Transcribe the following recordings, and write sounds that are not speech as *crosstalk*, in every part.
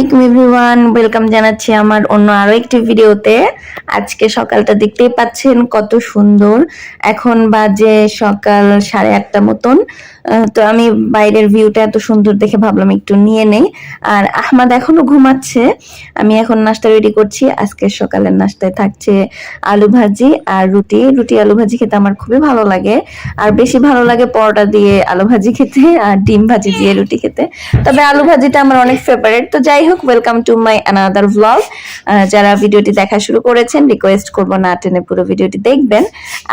আলাইকুম everyone, welcome জানাচ্ছি আমার অন্য আরও একটি ভিডিওতে। আজকে সকালটা দেখতেই পাচ্ছেন কত সুন্দর। এখন বাজে সকাল সাড়ে আটটা মতন। তো আমি বাইরের ভিউটা এত সুন্দর দেখে ভাবলাম একটু নিয়ে নেই। আর আহমাদ এখনও ঘুমাচ্ছে। আমি এখন নাস্তা রেডি করছি। আজকে সকালের নাস্তায় থাকছে আলু ভাজি আর রুটি। রুটি, আলু ভাজি খেতে আমার খুবই ভালো লাগে। আর বেশি ভালো লাগে পরোটা দিয়ে আলু ভাজি খেতে আর ডিম ভাজি দিয়ে রুটি খেতে। তবে আলু ভাজিটা আমার অনেক ফেভারেট তো যাই হোক welcome to my another vlog যারা ভিডিওটি দেখা শুরু করেছেন রিকোয়েস্ট করব না টেনে পুরো ভিডিওটি দেখবেন।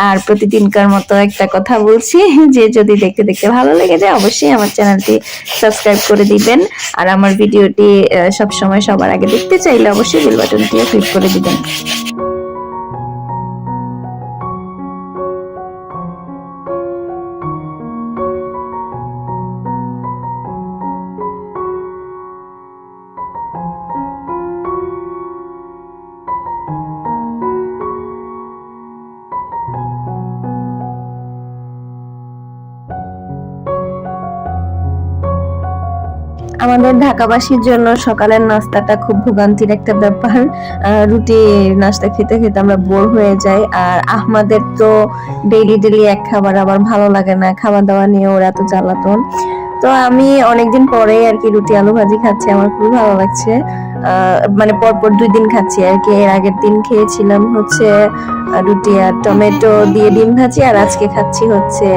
আর প্রতিদিনকার মতো একটা কথা বলছি, যে যদি দেখতে দেখতে ভালো লেগে যায়, অবশ্যই আমার চ্যানেলটি সাবস্ক্রাইব করে দিবেন। আর আমার ভিডিওটি সব সময় সবার আগে দেখতে চাইলে অবশ্যই বেল বাটনটিও ক্লিক করে দিবেন। আমাদের ঢাকাবাসীর জন্য সকালের নাস্তাটা খুব ভোগান্তির একটা ব্যাপার। রুটি নাস্তা খেতে খেতে আমরা বোর হয়ে যাই। আর আহমাদের তো ডেইলি ডেইলি এক খাবার আবার ভালো লাগে না। খাওয়া দাওয়া নিয়ে ওরা এত জ্বালাতন। তো আমি অনেকদিন পরেই আর কি রুটি আলু ভাজি খাচ্ছি। আমার খুবই ভালো লাগছে। মানে পরপর দুই দিন খাচ্ছি আর কি। এর আগের দিন খেয়েছিলাম হচ্ছে রুটি আর টমেটো দিয়ে ডিম ভাজি আর আজকে খাচ্ছি হচ্ছে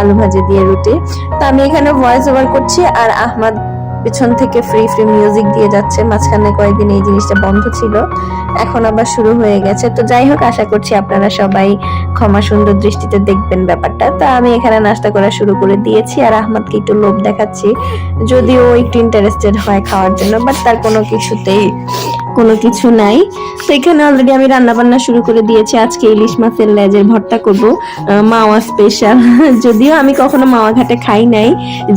আলু ভাজি দিয়ে রুটি। তো আমি এখানে ভয়েস ওভার করছি আর আহমাদ পেছন থেকে ফ্রি ফ্রি মিউজিক দিয়ে যাচ্ছে, মাঝখানে কয়েকদিন এই জিনিসটা বন্ধ ছিল। এখন আবার শুরু হয়ে গেছে। তো যাই হোক, আশা করছি আপনারা সবাই ক্ষমা সুন্দর দৃষ্টিতে দেখবেন ব্যাপারটা। তো আমি এখানে নাস্তা করা শুরু করে দিয়েছি আর আহমদকে একটু লোভ দেখাচ্ছি। যদিও একটু ইন্টারেস্টেড হয় খাওয়ার জন্য বাট তার কোনো কিছুতেই কোনো কিছু নাই। তো এখানে অলরেডি আমি রান্না বান্না শুরু করে দিয়েছি। আজকে ইলিশ মাছের লেজের ভর্তা করব। মাওয়া স্পেশাল *laughs* যদিও আমি কখনো মাওয়া ঘাটে খাই নাই,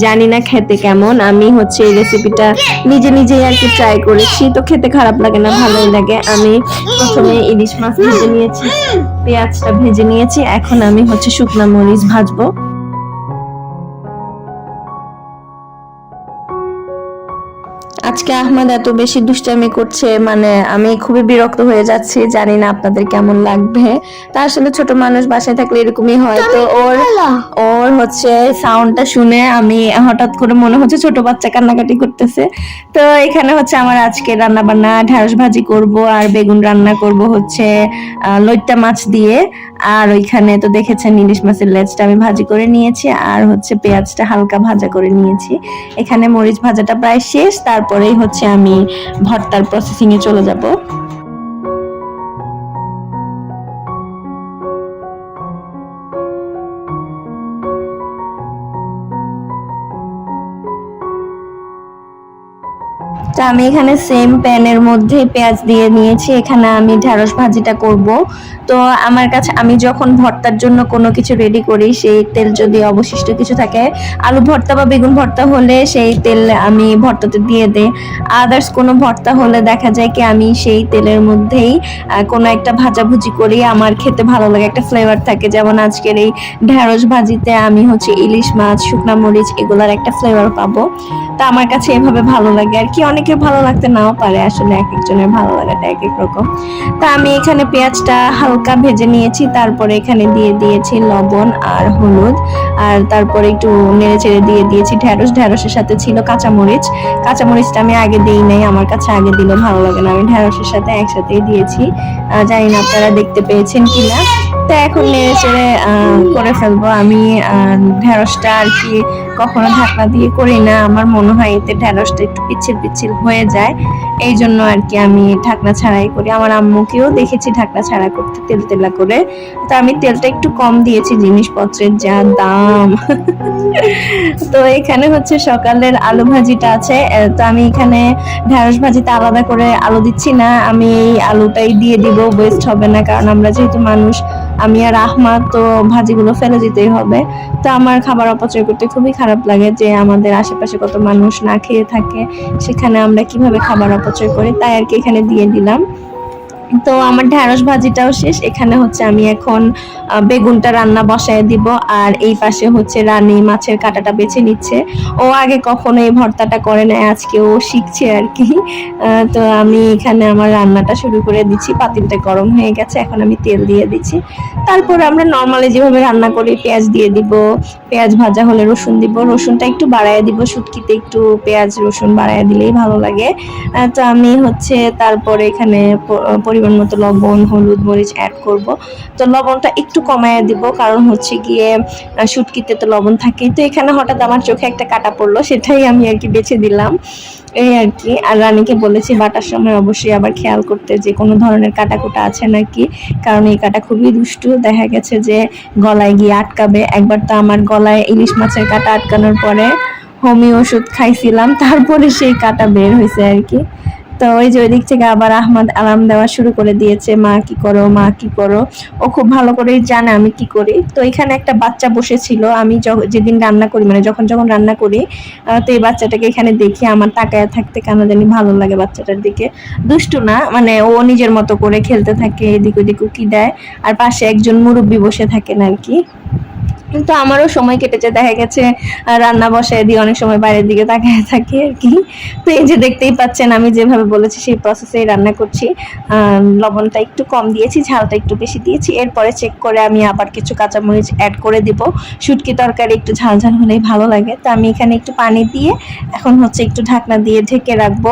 জানি না খেতে কেমন। আমি হচ্ছে রেসিপিটা নিজে নিজেই আর কি ট্রাই করেছি। তো খেতে খারাপ লাগে না, ভালোই লাগে। আমি প্রথমে ইলিশ মাছ ভেজে নিয়েছি, পেঁয়াজটা ভেজে নিয়েছি। এখন আমি হচ্ছে শুকনা মরিচ ভাজবো। আজকে আহমদ এত বেশি দুষ্টামি করছে মানে আমি খুবই বিরক্ত হয়ে যাচ্ছি জানি না আপনাদের কেমন লাগবে। তা আসলে ছোট মানুষ বাসায় থাকলে এরকমই হয়। তো ওর ওর হচ্ছে সাউন্ডটা শুনে আমি হঠাৎ করে মনে হচ্ছে ছোট বাচ্চা কান্নাকাটি করতেছে। তো এখানে হচ্ছে আমার আজকে রান্না বান্না ঢেঁড়স ভাজি করব আর বেগুন রান্না করব হচ্ছে আহ, লইট্টা মাছ দিয়ে। আর ওইখানে তো দেখেছেন ইলিশ মাছের লেজটা আমি ভাজি করে নিয়েছি, আর হচ্ছে পেঁয়াজটা হালকা ভাজা করে নিয়েছি। এখানে মরিচ ভাজাটা প্রায় শেষ, তারপরেই হচ্ছে আমি ভর্তার প্রসেসিংয়ে চলে যাব। তো আমি এখানে সেম প্যানের মধ্যে পেঁয়াজ দিয়ে নিয়েছি। এখানে আমি ঢ্যাঁড়স ভাজিটা করব। তো আমার কাছে, আমি যখন ভর্তার জন্য কোনো কিছু রেডি করি, সেই তেল যদি অবশিষ্ট কিছু থাকে, আলু ভর্তা বা বেগুন ভর্তা হলে সেই তেল আমি ভর্তাতে দিয়ে দেই। আদার্স কোনো ভর্তা হলে দেখা যায় কি আমি সেই তেলের মধ্যেই কোনো একটা ভাজাভুজি করি। আমার খেতে ভালো লাগে, একটা ফ্লেভার থাকে। যেমন আজকের এই ঢেঁড়স ভাজিতে আমি হচ্ছে ইলিশ মাছ, শুকনা মরিচ, এগুলার একটা ফ্লেভার পাবো। তা আমার কাছে এভাবে ভালো লাগে। আর কি অনেকের ভালো লাগতে নাও পারে আসলে এক একজনের ভালো লাগাটা এক এক রকম। তা আমি এখানে পেঁয়াজটা হালকা ভেজে নিয়েছি তারপরে এখানে দিয়ে দিয়েছি লবণ আর হলুদ আর তারপরে একটু নেড়ে চেড়ে দিয়ে দিয়েছি ঢেঁড়স। ঢেঁড়সের সাথে ছিল কাঁচামরিচ। কাঁচামরিচটা আমি আগে দিই নাই আমার কাছে আগে দিলে ভালো লাগে না আমি ঢেঁড়সের সাথে একসাথেই দিয়েছি। জানি না আপনারা দেখতে পেয়েছেন কিনা। তো এখন নেড়ে চেড়ে করে ফেলব। আমি আহ, ঢেঁড়সটা আর কি কখনো ঢাকনা দিয়ে করি না। আমার মনে হয় এতে ঢেঁড়সটা একটু পিচ্ছিল পিচ্ছিল হয়ে যায়। এই জন্য আর কি আমি ঢাকনা ছাড়াই করি। আমার আম্মুকেও দেখেছি ঢাকনা ছাড়া করতে তেল তেলা করে। তো আমি তেলটা একটু কম দিয়েছি জিনিসপত্রের যা দাম। তো এখানে হচ্ছে সকালের আলু ভাজিটা আছে। তো আমি এখানে ঢেঁড়স ভাজিতে আলাদা করে আলু দিচ্ছি না। আমি এই আলুটাই দিয়ে দিব ওয়েস্ট হবে না। কারণ আমরা যেহেতু মানুষ আমি আর আহমাদ তো ভাজিগুলো ফেলে দিতেই হবে। তো আমার খাবার অপচয় করতে খুবই খারাপ লাগে যে আমাদের আশেপাশে কত মানুষ না খেয়ে থাকে, সেখানে আমরা কীভাবে খাবার অপচয় করি, তাই আর কি এখানে দিয়ে দিলাম। তো আমার ঢ্যাঁড়স ভাজিটাও শেষ। এখানে হচ্ছে আমি এখন বেগুনটা রান্না বসায় দিব। আর এই পাশে হচ্ছে রানী মাছের কাঁটাটা বেছে নিচ্ছে। ও আগে কখনো এই ভর্তাটা করে না আজকে ও শিখছে আর কি। তো আমি এখানে আমার রান্নাটা শুরু করে দিচ্ছি। পাতিলটা গরম হয়ে গেছে, এখন আমি তেল দিয়ে দিচ্ছি। তারপর আমরা নর্মালি যেভাবে রান্না করি, পেঁয়াজ দিয়ে দিব, পেঁয়াজ ভাজা হলে রসুন দিব। রসুনটা একটু বাড়ায় দিব, শুটকিতে একটু পেঁয়াজ, রসুন বাড়ায় দিলেই ভালো লাগে। তো আমি হচ্ছে তারপরে এখানে পরিমাণ মতো লবণ, হলুদ মরিচ অ্যাড করব। তো লবণটা একটু কমায় দিব, কারণ হচ্ছে গিয়ে শুটকিতে তো লবণ থাকে তো এখানে হঠাৎ আমার চোখে একটা কাটা পড়ল, সেটাই আমি আর কি বেছে দিলাম। এই আর কি। আর রানীকে বলেছি, বাটার সময় অবশ্যই আবার খেয়াল করতে যে, কোনো ধরনের কাটা কুটা আছে নাকি? কারণ এই কাটা খুবই দুষ্টু। দেখা গেছে যে, গলায় গিয়ে আটকাবে। একবার তো আমার গলায় ইলিশ মাছের কাটা আটকানোর পরে হোমিও ওষুধ খাইছিলাম, তারপরে সেই কাটা বের হয়েছে আর কি। তো ওই যে ওই দিক থেকে আবার আহমদ আলাম দেওয়া শুরু করে দিয়েছে, মা কি করো, মা কি করো? ও খুব ভালো করেই জানে আমি কি করি। তো এখানে একটা বাচ্চা বসেছিল, আমি যেদিন রান্না করি মানে যখন যখন রান্না করি তো এই বাচ্চাটাকে এখানে দেখি, আমার তাকায় থাকতে কেন জানি ভালো লাগে বাচ্চাটার দিকে। দুষ্টু না মানে ও নিজের মতো করে খেলতে থাকে, এদিক ওদিক উকি দেয়, আর পাশে একজন মুরব্বী বসে থাকেন আর কি। কিন্তু আমারও সময় কেটেছে, দেখা গেছে রান্না বসায় দিয়ে অনেক সময় বাইরের দিকে তাকিয়ে থাকি আর কি। তো এই যে দেখতেই পাচ্ছেন, আমি যেভাবে বলেছি সেই প্রসেসেই রান্না করছি। লবণটা একটু কম দিয়েছি, ঝালটা একটু বেশি দিয়েছি। এরপরে চেক করে আমি আবার কিছু কাঁচামরিচ অ্যাড করে দিব। শুটকি তরকারি একটু ঝাল ঝাল হলেই ভালো লাগে। তো আমি এখানে একটু পানি দিয়ে এখন হচ্ছে একটু ঢাকনা দিয়ে ঢেকে রাখব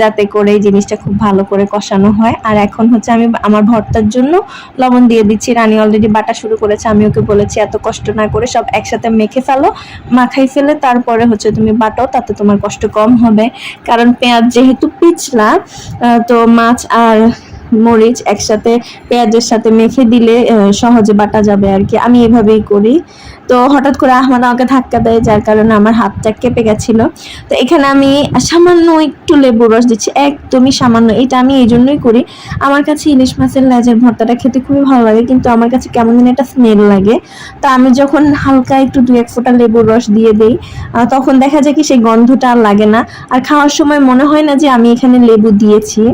যাতে করে এই জিনিসটা খুব ভালো করে কষানো হয়। আর এখন হচ্ছে আমি আমার ভর্তার জন্য লবণ দিয়ে দিচ্ছি। রানী অলরেডি বাটা শুরু করেছে, আমি ওকে বলেছি, এত কষ্ট না করে সব একসাথে মেখে ফেলো, মাখাই ফেলে, তারপরে হচ্ছে তুমি বাটো তাতে তোমার কষ্ট কম হবে। কারণ পেঁয়াজ যেহেতু পিছলা তো মাছ আর মরিচ একসাথে পেঁয়াজের সাথে মেখে দিলে সহজে বাটা যাবে আর কি। আমি এভাবেই করি। তো হঠাৎ করে আহমদ আমাকে ধাক্কা দেয়, যার কারণে আমার হাতটা কেঁপে গেছিল। তো এখানে আমি সামান্য একটু লেবুর রস দিচ্ছি, একদমই সামান্য, এটা আমি এই জন্যই করি। আমার কাছে ইলিশ মাছের লেজের ভর্তাটা খেতে খুবই ভালো লাগে, কিন্তু আমার কাছে কেমন যেন একটা স্মেল লাগে। তো আমি যখন হালকা একটু দু এক ফোঁটা লেবুর রস দিয়ে দেই তখন দেখা যায় কি সেই গন্ধটা আর লাগে না। আর খাওয়ার সময় মনে হয় না যে আমি এখানে লেবু দিয়েছি।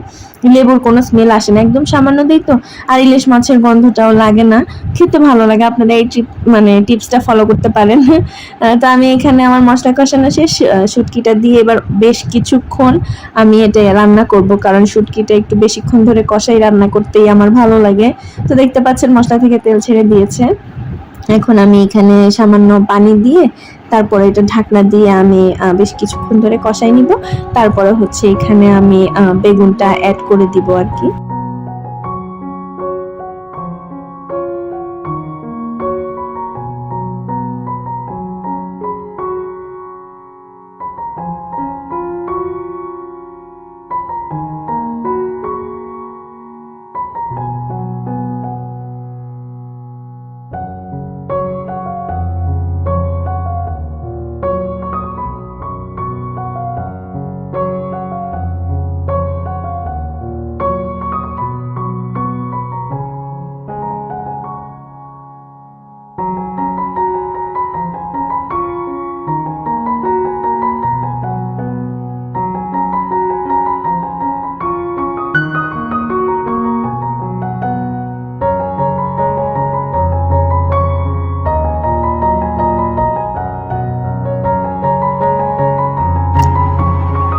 লেবুর কোনো স্মেল আসে না, একদম সামান্য দিই তো। আর ইলিশ মাছের গন্ধটাও লাগে না, খেতে ভালো লাগে। আপনারা এই টিপ মানে টিপসটা ফলো করতে পারেন। *laughs* তো আমি এখানে আমার মশলা কষানো শেষ। শুটকিটা দিয়ে এবার বেশ কিছুক্ষণ আমি এটা রান্না করব, কারণ শুটকিটা একটু বেশিক্ষণ ধরে কষাই রান্না করতেই আমার ভালো লাগে। তো দেখতে পাচ্ছেন মশলা থেকে তেল ছেড়ে দিয়েছে। এখন আমি এখানে সামান্য পানি দিয়ে তারপরে এটা ঢাকনা দিয়ে আমি বেশ কিছুক্ষণ ধরে কষাই নিব। তারপরে হচ্ছে এখানে আমি বেগুনটা অ্যাড করে দিব আর কি।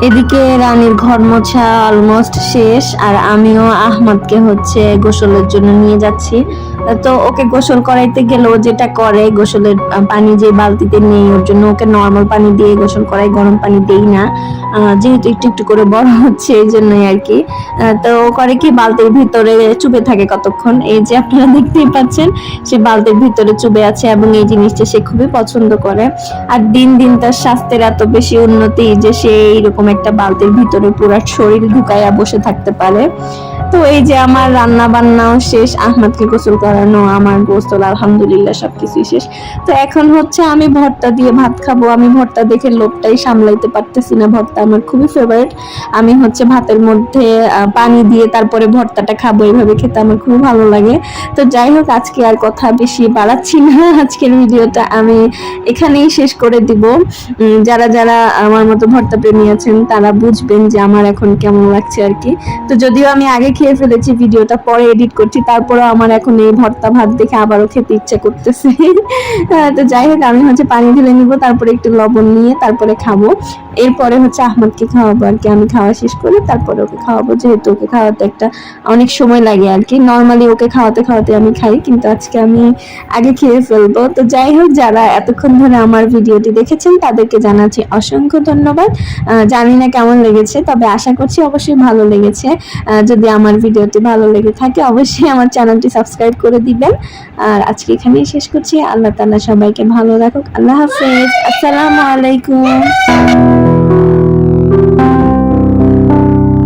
এদিকে রানীর ঘর মোছা অলমোস্ট শেষ, আর আমিও আহমদকে হচ্ছে গোসলের জন্য নিয়ে যাচ্ছি। তো ওকে গোসল করাইতে গেলে ও যেটা করে, গোসলের পানি যে বালতিতে নেই, ওর জন্য ওকে নর্মাল পানি দিয়ে গোসল করাই, গরম পানি দেই না। যেহেতু একটু একটু করে বড় হচ্ছে এই জন্যই আর কি। তো ও করে কি বালতির ভিতরে চুপে থাকে কতক্ষণ? এই যে আপনারা দেখতেই পাচ্ছেন, সে বালতির ভিতরে চুবে আছে এবং এই জিনিসটা সে খুবই পছন্দ করে। আর দিন দিন তার স্বাস্থ্যের এত বেশি উন্নতি যে সে এইরকম একটা বালতির ভিতরে পুরা শরীর ঢুকাইয়া বসে থাকতে পারে। তো এই যে আমার রান্না বান্নাও শেষ, আহমদকে গোসল করানো, আমার গোসল, আলহামদুলিল্লাহ সবকিছুই শেষ। তো এখন হচ্ছে আমি ভর্তা দিয়ে ভাত খাব। আমি ভর্তা দেখে লোভটাই সামলাইতে পারতেছি না। ভর্তা আমার খুবই ফেভারিট আমি হচ্ছে ভাতের মধ্যে পানি দিয়ে তারপরে ভর্তাটা খাব। এইভাবে খেতে আমার খুবই ভালো লাগে। তো যাই হোক, আজকে আর কথা বেশি বাড়াচ্ছি না। *laughs* আজকের ভিডিওটা আমি এখানেই শেষ করে দিব। যারা যারা আমার মতো ভর্তা প্রেমী আছেন, তারা বুঝবেন যে আমার এখন কেমন লাগছে আর কি। তো যদিও আমি আগে খেয়ে ফেলেছি, ভিডিওটা পরে এডিট করছি তারপরে আমার এখন এই ভর্তা ভাত দেখে আবারও খেতে ইচ্ছে করতেছে। *laughs* তো যাই হোক, আমি হচ্ছে পানি ঢেলে নিব, তারপরে একটু লবণ নিয়ে তারপরে খাব। এরপরে হচ্ছে আহমদকে খাওয়াবো আর কি, আমি খাওয়া শেষ করে তারপরে ওকে খাওয়াবো, যেহেতু ওকে খাওয়াতে একটা অনেক সময় লাগে আর কি। নর্মালি ওকে খাওয়াতে খাওয়াতে আমি খাই, কিন্তু আজকে আমি আগে খেয়ে ফেলব। তো যাই হোক, যারা এতক্ষণ ধরে আমার ভিডিওটি দেখেছেন, তাদেরকে জানাচ্ছি অসংখ্য ধন্যবাদ। জানি না কেমন লেগেছে, তবে আশা করছি অবশ্যই ভালো লেগেছে। যদি আমার ভিডিওটি ভালো লেগে থাকে, অবশ্যই আমার চ্যানেলটি সাবস্ক্রাইব করে দিবেন। আর আজকে এখানেই শেষ করছি। আল্লাহ তাআলা সবাইকে ভালো রাখুক। আল্লাহ হাফেজ। আসসালামু আলাইকুম।